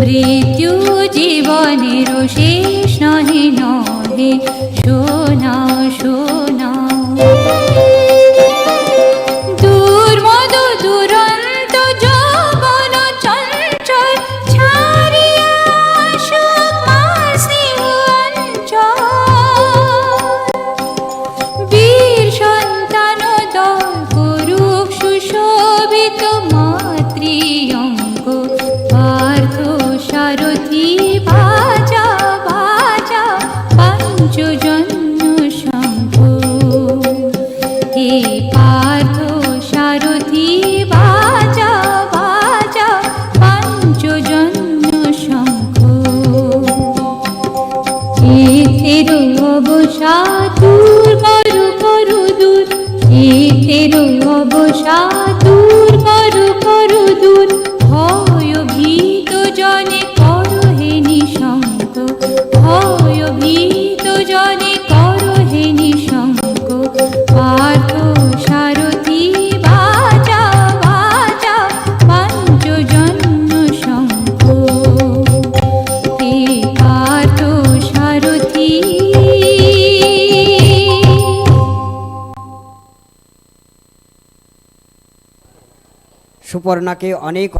মৃত্যু জীবনের শেষ নহে নহে শোনা Nó সুপর্ণাকে অনেক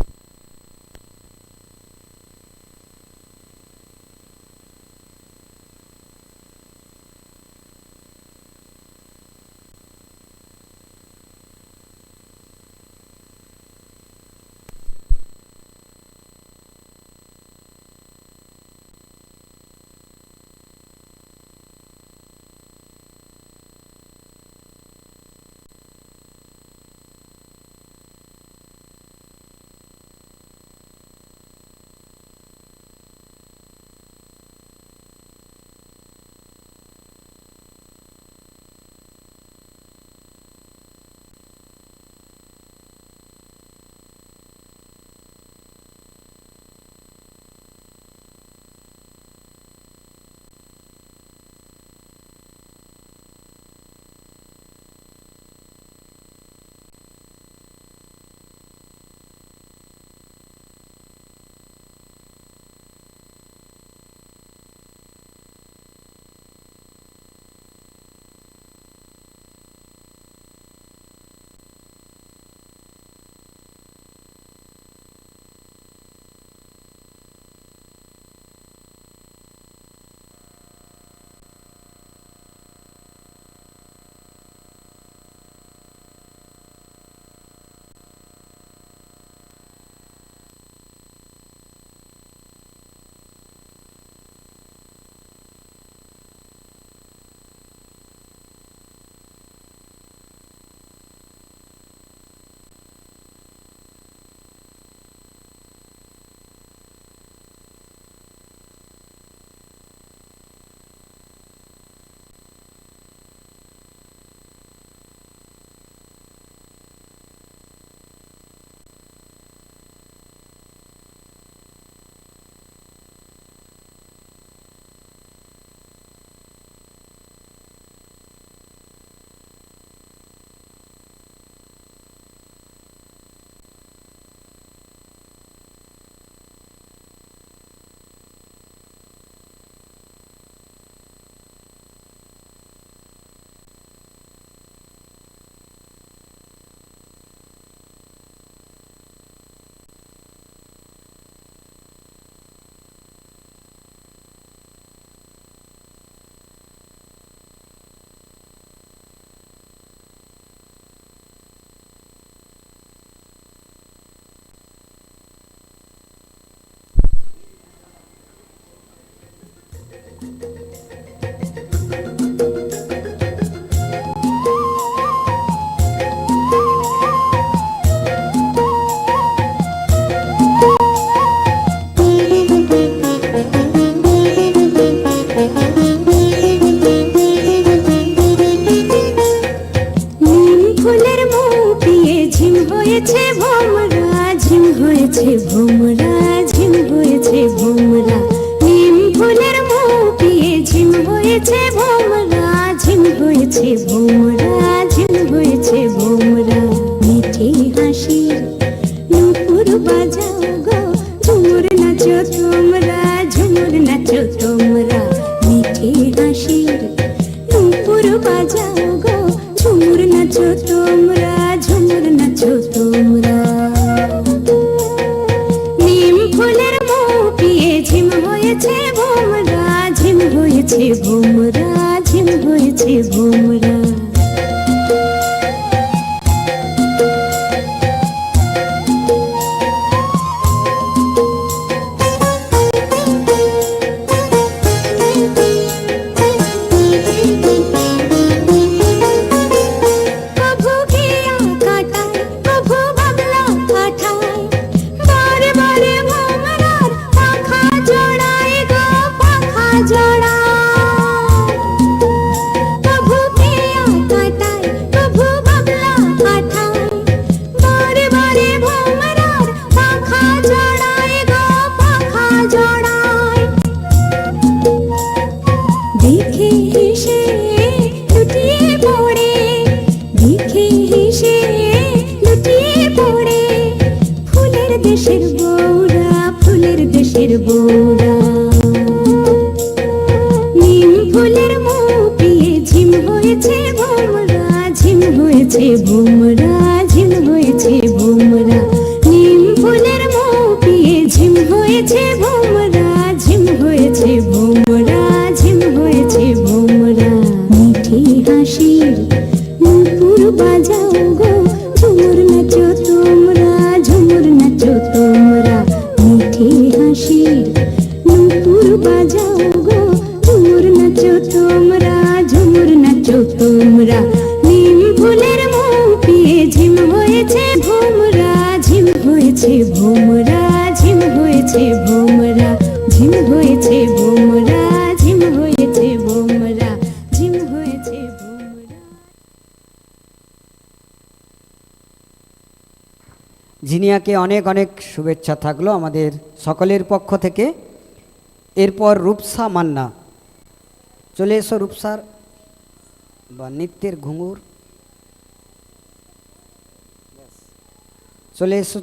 বুমরা ঝিল হয়েছে দুনিয়াকে অনেক অনেক শুভেচ্ছা থাকল আমাদের সকলের পক্ষ থেকে। এরপর রূপসা মান্না। চলে এসো রূপসার, বা নিত্যের ঘুঙুর। চলে এসো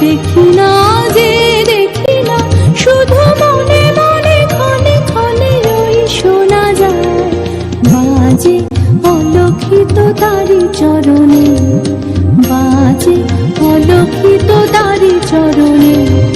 দেখি না যে, দেখি না। শুধু মনে মনে ক্ষণে ক্ষণে রই শোনা যায়। বাজে অলক্ষিত তারি চরণে। বাজে অলক্ষিত তারি চরণে।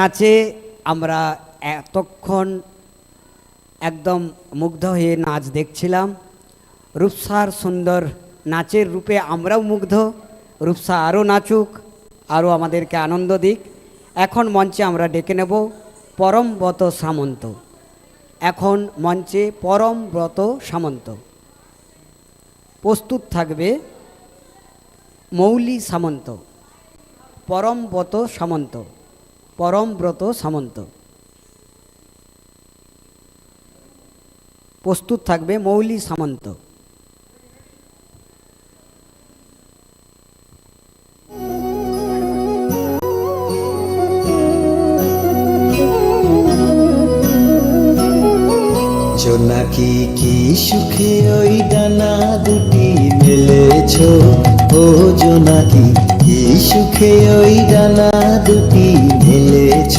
নাচে আমরা এতক্ষণ একদম মুগ্ধ হয়ে নাচ দেখছিলাম। রূপসার সুন্দর নাচের রূপে আমরাও মুগ্ধ। রূপসা আরও নাচুক, আরও আমাদেরকে আনন্দ দিক। এখন মঞ্চে আমরা ডেকে নেব পরমব্রত সামন্ত। এখন মঞ্চে পরমব্রত সামন্ত। প্রস্তুত থাকবে মৌলি সামন্ত পরমব্রত সামন্ত। পরমব্রত সামন্ত। প্রস্তুত থাকবে মৌলি সামন্ত। জোনাকি কি সুখে ওই ডানা দুটি মেলেছ ও জোনাকি কি সুখে ওই ডানা দুটি মেলেছ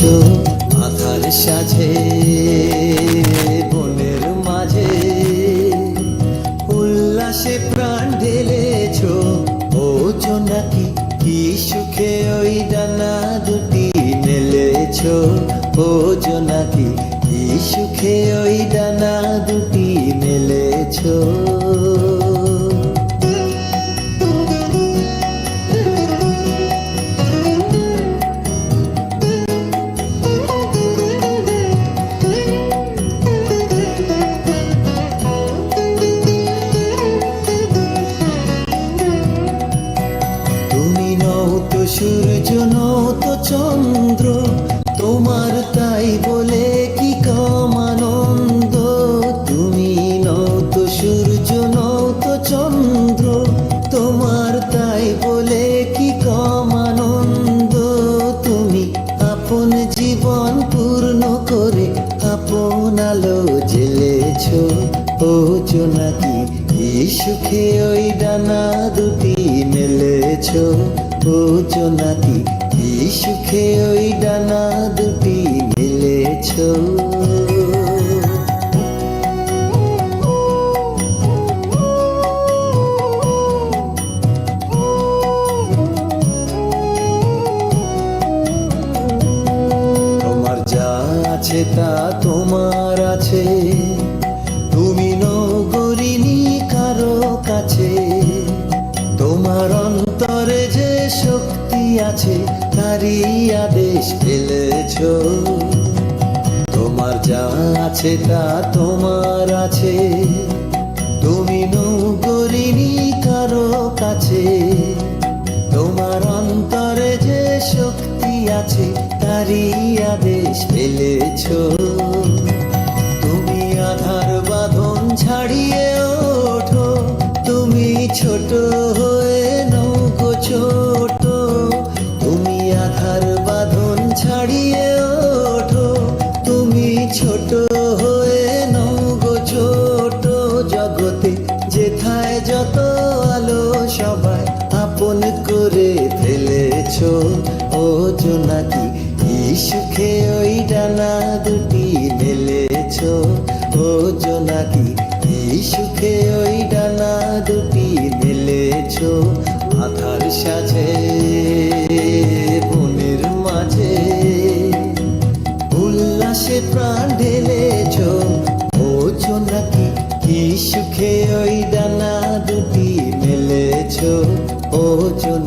আধার সাজে, বনের মাঝে। উল্লাসে প্রাণ ঢেলেছ ও জোনাকি কি সুখে ওই ডানা দুটি মেলেছ? ও জোনাকি কি সুখে ওই ডানা দুটি মেলেছ? ও নাকি কি? সুখে ওই ডানা দুটি মেলেছ। ও নাকি কি? সুখে ওই ডানা দুটি মেলেছ। কাছে তোমার অন্তরে যে শক্তি আছে, তারই আদেশ ফেলেছ। তোমার যা আছে, তা তোমার আছে। তুমি নগরিনী কারও কাছে। তোমার অন্তরে যে শক্তি আছে, তারই আদেশ ফেলেছ। তুমি আধার বাঁধন ছাড়িয়ে tú. মেলেছ ও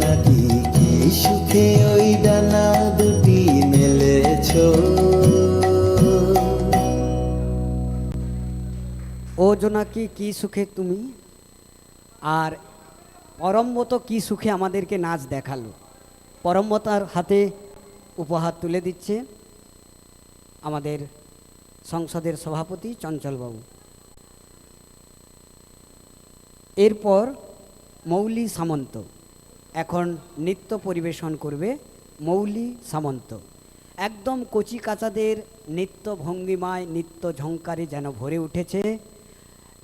নাকি কি সুখে ওই ডানা দুটি মেলেছ? ও জোনাকি কি সুখে তুমি? আর কি সুখে আমাদেরকে নাচ দেখাল? পরমবতার হাতে উপহার তুলে দিচ্ছে আমাদের সংসদের সভাপতি চঞ্চলবাবু। এরপর মৌলি সামন্ত। এখন নৃত্য পরিবেশন করবে মৌলি সামন্ত। একদম কচি কাচাদের নৃত্য ভঙ্গিমায় নৃত্য ঝঙ্কারে যেন ভরে উঠেছে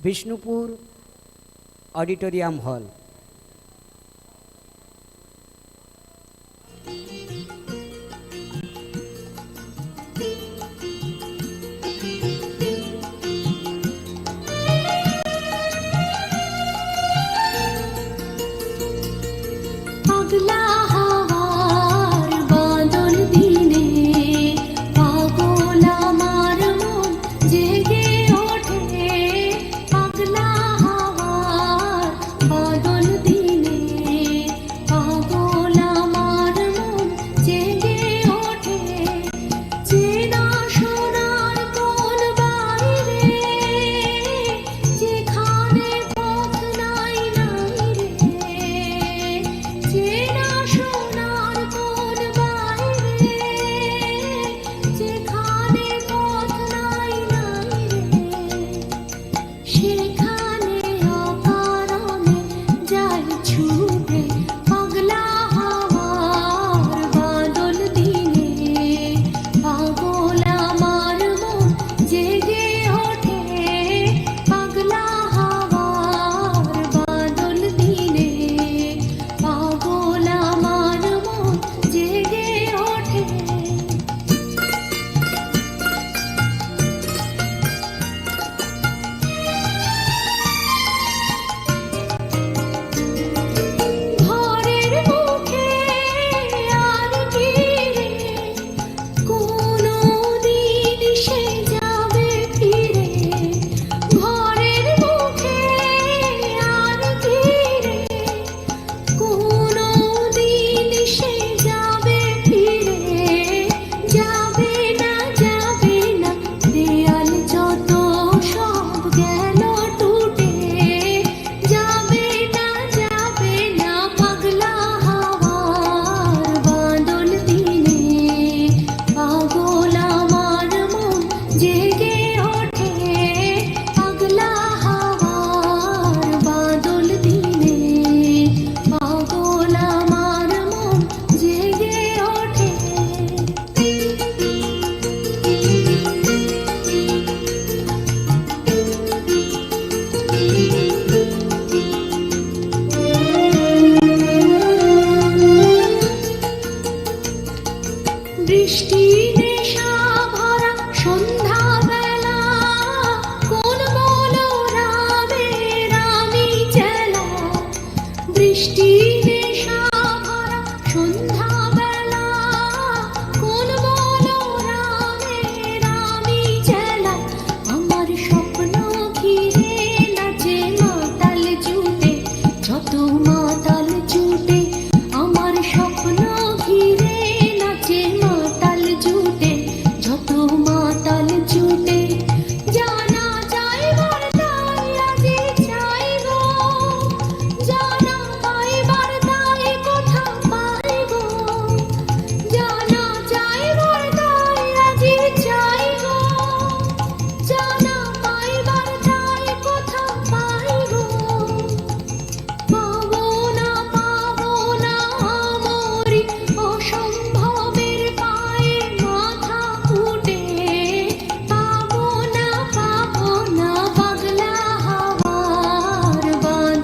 বিষ্ণুপুর অডিটোরিয়াম হল।